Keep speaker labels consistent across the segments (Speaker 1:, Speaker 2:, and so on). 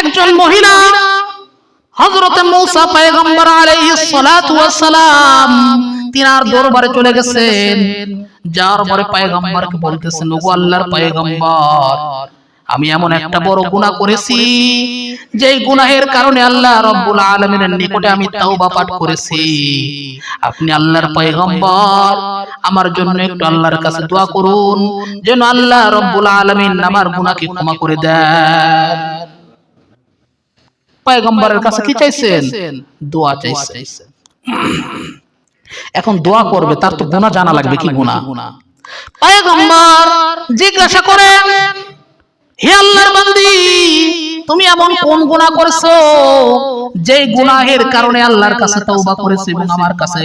Speaker 1: একজন মহিলা, হযরতে মূসা পয়গম্বর আলাইহিস সালাতু ওয়াস সালাম তিনার দরবারে চলে গেছেন। যার পরে পয়গম্বরকে বলতেছেন, ওগো আল্লাহর পয়গম্বর, আমি এমন একটা বড় গুনাহ করেছি, যেই গুনাহের কারণে আল্লাহ রব্বুল আলামিনের নিকটে আমি তাওবা পাঠ করেছি। আপনি আল্লাহর পয়গম্বর, আমার জন্য একটু আল্লাহর কাছে দোয়া করুন, যেন আল্লাহ রব্বুল আলামিন আমার গুনাহকে ক্ষমা করে দেন। পয়গম্বরের কাছে কি চাইছেন? দোয়া চাইছেন। এখন দোয়া করবে তার তো গুনাহ জানা লাগবে কি গুনাহ? পয়গম্বর জিজ্ঞাসা করেন হে আল্লাহর বান্দি তুমি এমন কোন গুনাহ করেছ? যে গুনাহের কারণে আল্লাহর কাছে তওবা করেছ এবং আমার কাছে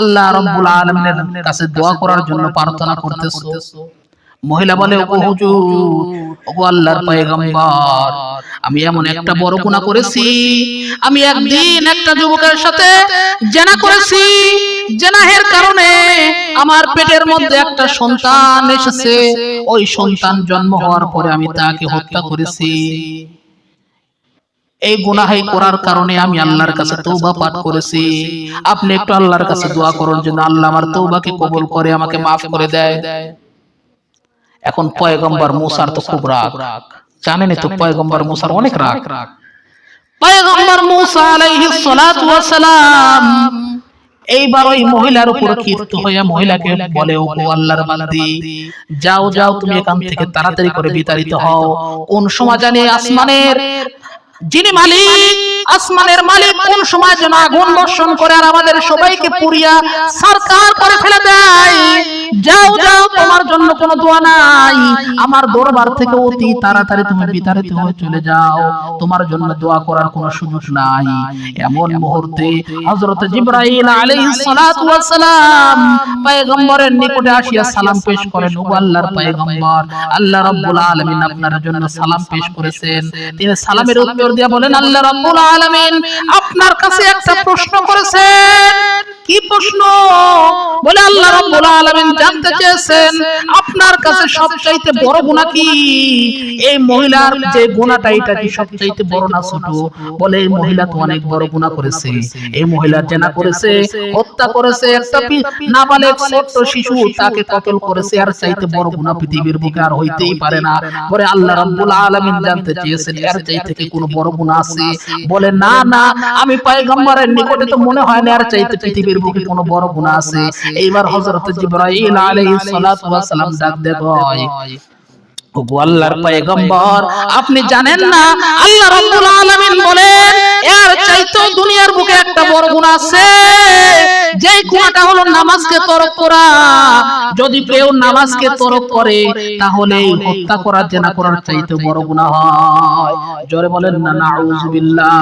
Speaker 1: আল্লাহ রাব্বুল আলামিনের কাছে দোয়া করার জন্য প্রার্থনা করতেছো। মহিলা বলে ও হুজুর ও আল্লাহর পয়গম্বর আমি এমন একটা বড় গুনাহ করেছি আমি একদিন একটা যুবকের সাথে জেনা করেছি জেনাহের কারণে আমার পেটের মধ্যে একটা সন্তান এসেছে ওই সন্তান জন্ম হওয়ার পরে আমি তাকে হত্যা করেছি। এই গুনাহাই করার কারণে আমি আল্লাহর কাছে তৌবা পাঠ করেছি। আপনি একটু আল্লাহর কাছে দোয়া করুন যেন আল্লাহ আমার তৌবাকে কবুল করে আমাকে মাফ করে দেয়। এখন পয়গম্বর মুসার তো খুব রাগ। জানেনই তো পয়গম্বর মুসার অনেক রাগ। পয়গম্বর মুসা আলাইহিস সালাতু ওয়াস সালাম এইবার ওই মহিলার উপর ক্ষিপ্ত হয়ে মহিলাকে বলে ও আল্লাহর বান্দি যাও যাও তুমি এখান থেকে তাড়াতাড়ি করে বিতাড়িত হও। কোন সময় জানি আসমানের যিনি মালিক আসমানের মালিক কোন সময় যেন আগুন বর্ষণ করে আর আমাদের সবাইকে পুরিয়া সরকার করে ফেলে দেয়। যাও যাও তোমার জন্য কোনো দোয়া নাই। আমার দরবার থেকে অতি তাড়াতাড়ি তুমি বিতাড়িত হয়ে চলে যাও। তোমার জন্য দোয়া করার কোনো সুযোগ নাই। এমন মুহূর্তে হযরত জিবরাইল আলাইহিস সালাতু ওয়াস সালাম পয়গম্বরের নিকটে আসিয়া সালাম পেশ করেন। ও আল্লাহর পয়গম্বর আল্লাহ রাব্বুল আলামিন আপনার জন্য সালাম পেশ করেছেন। তিনি সালামের উত্তর দিয়ে বলেন আল্লাহ রাব্বুল আলামিন আপনার কাছে একটা প্রশ্ন করেছেন। কি প্রশ্ন? বলে আল্লাহ আপনার কাছে সবচাইতে বড় কি? এই মহিলার যে এটা কি সবচাইতে বড় না ছোট? বলে এই মহিলা তো অনেক বড় করেছে। এই মহিলা জেনা করেছে, হত্যা করেছে, একটা নাবালেগ ছোট্ট শিশু তাকে কতল করেছে আর চাইতে বড় পৃথিবীর হইতেই পারে না। পরে আল্লাহ রাব্বুল আলামিন জানতে চেয়েছেন, এর কোনো বড় আছে? বলে, না না, আমি পয়গম্বরের নিকটে তো মনে হয় না আর চাইতে পৃথিবীর বুকে কোনো বড় গুনাহ আছে। এইবার হযরত জিবরাইল আলাইহিস সালাতু ওয়াস সালাম ডাক দেয় ওগো আল্লাহর পয়গম্বর, আপনি জানেন না? আল্লাহ রাব্বুল আলামিন বলেন, এর চাইতো দুনিয়ার বুকে একটা বড় গুনাহ আছে। যেই গুনাহটা হলো নামাজকে তরক করা। যদি কেউ নামাজকে তরক করে, তাহলে হত্যা করার জেনা করার চাইতে বড় গুনাহ হয়। জোরে বলেন না নাউযুবিল্লাহ